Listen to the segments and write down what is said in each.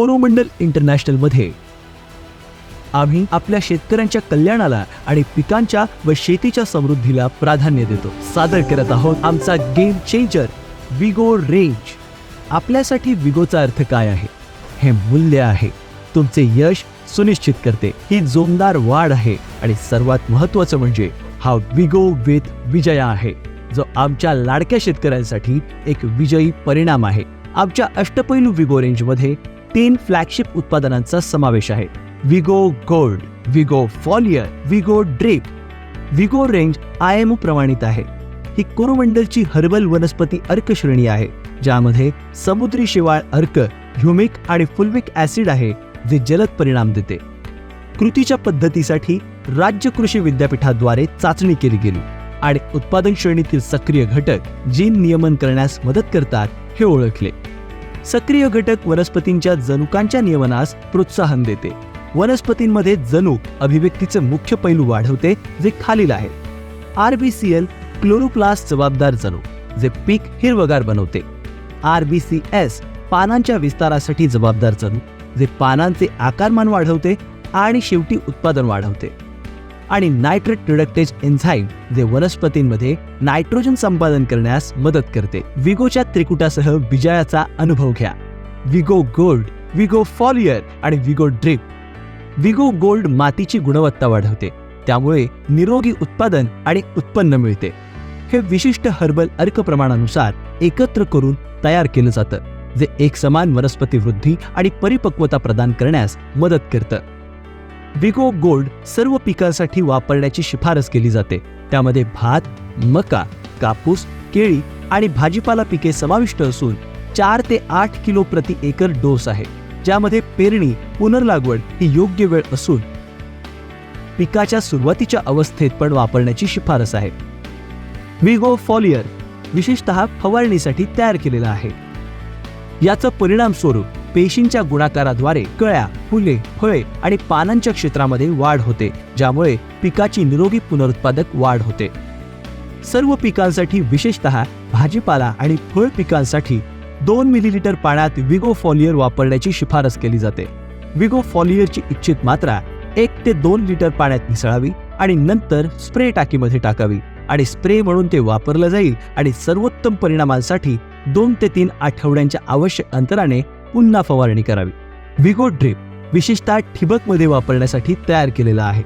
कोरोमंडल इंटरनॅशनलमध्ये. आम्ही आपल्या शेतकऱ्यांच्या कल्याणाला आणि पिकांच्या व शेतीच्या समृद्धीला प्राधान्य देतो. सादर करत आहोत आमचा गेम चेंजर विगो रेंज. आपल्यासाठी विगोचा अर्थ काय आहे? हे मूल्य आहे. तुमचे यश सुनिश्चित करते. ही जोमदार वाढ आहे आणि सर्वात महत्वाचं म्हणजे हा विगो विथ विजया आहे. जो आमच्या लाडक्या शेतकऱ्यांसाठी एक विजयी परिणाम आहे. आमच्या अष्टपैलू विगो रेंजमध्ये तीन फ्लॅगशिप उत्पादनांचा समावेश आहे. Vigo gold Vigo foliar Vigo drip Vigo range I M प्रमाणित आहे. ही कोरोमंडलची हर्बल वनस्पती अर्क श्रेणी आहे ज्यामध्ये समुद्री शिवाळ अर्क ह्युमिक आणि फुल्विक ऍसिड आहे जे जलद परिणाम देते. कृतीच्या पद्धतीसाठी राज्य कृषी विद्यापीठाद्वारे चाचणी केली गेली आणि उत्पादन श्रेणीतील सक्रिय घटक जीन नियमन करण्यास मदत करतात हे ओळखले. सक्रिय घटक वनस्पतींच्या जनुकांच्या नियमनास प्रोत्साहन देते. वनस्पतींमध्ये जनुक अभिव्यक्तीचे मुख्य पैलू वाढवते जे खालील आहे आरबीसीएल क्लोरोप्लास जबाबदार जनुक जे पीक हिरवगार बनवते. आरबीसीएस पानांच्या विस्तारासाठी जबाबदार जनुक जे पानांचे आकारमान वाढवते आणि शेवटी उत्पादन वाढवते. आणि नायट्रेट रिडक्टेज एन्झाईम जे वनस्पतींमध्ये नायट्रोजन संपादन करण्यास मदत करते. विगोच्या त्रिकुटासह विजयाचा अनुभव घ्या. विगो गोल्ड विगो फॉलियर आणि विगो ड्रिप. विगो गोल्ड मातीची गुणवत्ता वाढवते. त्यामुळे निरोगी उत्पादन आणि उत्पन्न मिळते. हे विशिष्ट हर्बल अर्क प्रमाणानुसार एकत्र करून तयार केलं जातं जे एक समान वनस्पती वृद्धी आणि परिपक्वता प्रदान करण्यास मदत करतं. विगो गोल्ड सर्व पिकांसाठी वापरण्याची शिफारस केली जाते. त्यामध्ये भात मका कापूस केळी आणि भाजीपाला पिके समाविष्ट असून चार ते आठ किलो प्रति एकर डोस आहे. ज्यामध्ये पेरणी पुनर्लागवड ही योग्य वेळ असून पिकाच्या सुरुवातीच्या अवस्थेत पण वापरण्याची शिफारस आहे. विगो फॉलियर विशेषतः फवारणीसाठी तयार केलेला आहे. याचं परिणाम स्वरूप पेशींच्या गुणाकाराद्वारे कळ्या फुले फळे आणि पानांच्या क्षेत्रामध्ये वाढ होते ज्यामुळे पिकाची निरोगी पुनरुत्पादक वाढ होते. सर्व पिकांसाठी विशेषतः भाजीपाला आणि फळ पिकांसाठी दोन मिलीलिटर पाण्यात विगो फॉलियर वापरण्याची शिफारस केली जाते. विगो फॉलियरची इच्छित मात्रा एक ते दोन लिटर पाण्यात मिसळावी आणि नंतर स्प्रे टाकीमध्ये टाकावी आणि स्प्रे म्हणून ते वापरलं जाईल आणि सर्वोत्तम परिणामांसाठी दोन ते तीन आठवड्यांच्या आवश्यक अंतराने पुन्हा फवारणी करावी. विगो ड्रिप विशेषतः ठिबकमध्ये वापरण्यासाठी तयार केलेलं आहे.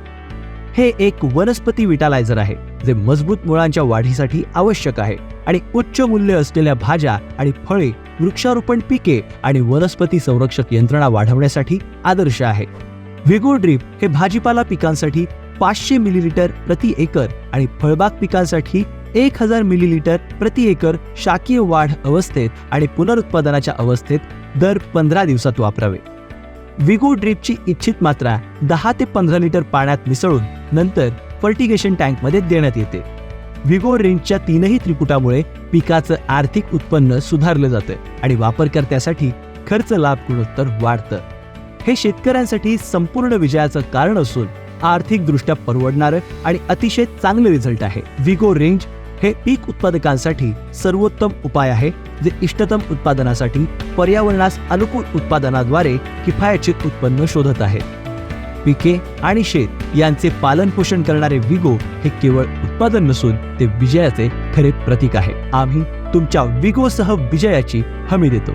हे एक वनस्पती विटालायझर आहे जे मजबूत मुळांच्या वाढीसाठी आवश्यक आहे आणि उच्च मूल्य असलेल्या भाज्या आणि फळे वृक्षारोपण पिके आणि वनस्पती संरक्षक यंत्रणा वाढवण्यासाठी आदर्श आहे. विगो ड्रिप हे भाजीपाला पिकांसाठी पाचशे मिलीलिटर प्रति एकर आणि फळबाग पिकांसाठी एक हजार मिलीलिटर प्रति एकर शाकीय वाढ अवस्थेत आणि पुनरुत्पादनाच्या अवस्थेत दर पंधरा दिवसात वापरावे. विगो ड्रिपची इच्छित मात्रा दहा ते पंधरा लिटर पाण्यात मिसळून नंतर फर्टिगेशन टँकमध्ये देण्यात येते. विगो रेंजच्या तीनही त्रिकुटामुळे पिकाचं आर्थिक उत्पन्न सुधारलं जातं आणि वापरकर्त्यासाठी खर्च लाभ गुणोत्तर वाढतं. हे शेतकऱ्यांसाठी संपूर्ण विजयाचं कारण असून आर्थिकदृष्ट्या परवडणारं आणि अतिशय चांगलं रिझल्ट आहे. विगो रेंज हे पीक उत्पादकांसाठी सर्वोत्तम उपाय आहे जे इष्टतम उत्पादनासाठी पर्यावरणास अनुकूल उत्पादनाद्वारे किफायतशीर उत्पन्न शोधत आहेत पिके आणि शेत यांचे पालन पोषण करणारे विगो हे केवळ उत्पादन नसून ते विजयाचे खरे प्रतीक आहे. आम्ही तुमच्या विगोसह विजयाची हमी देतो.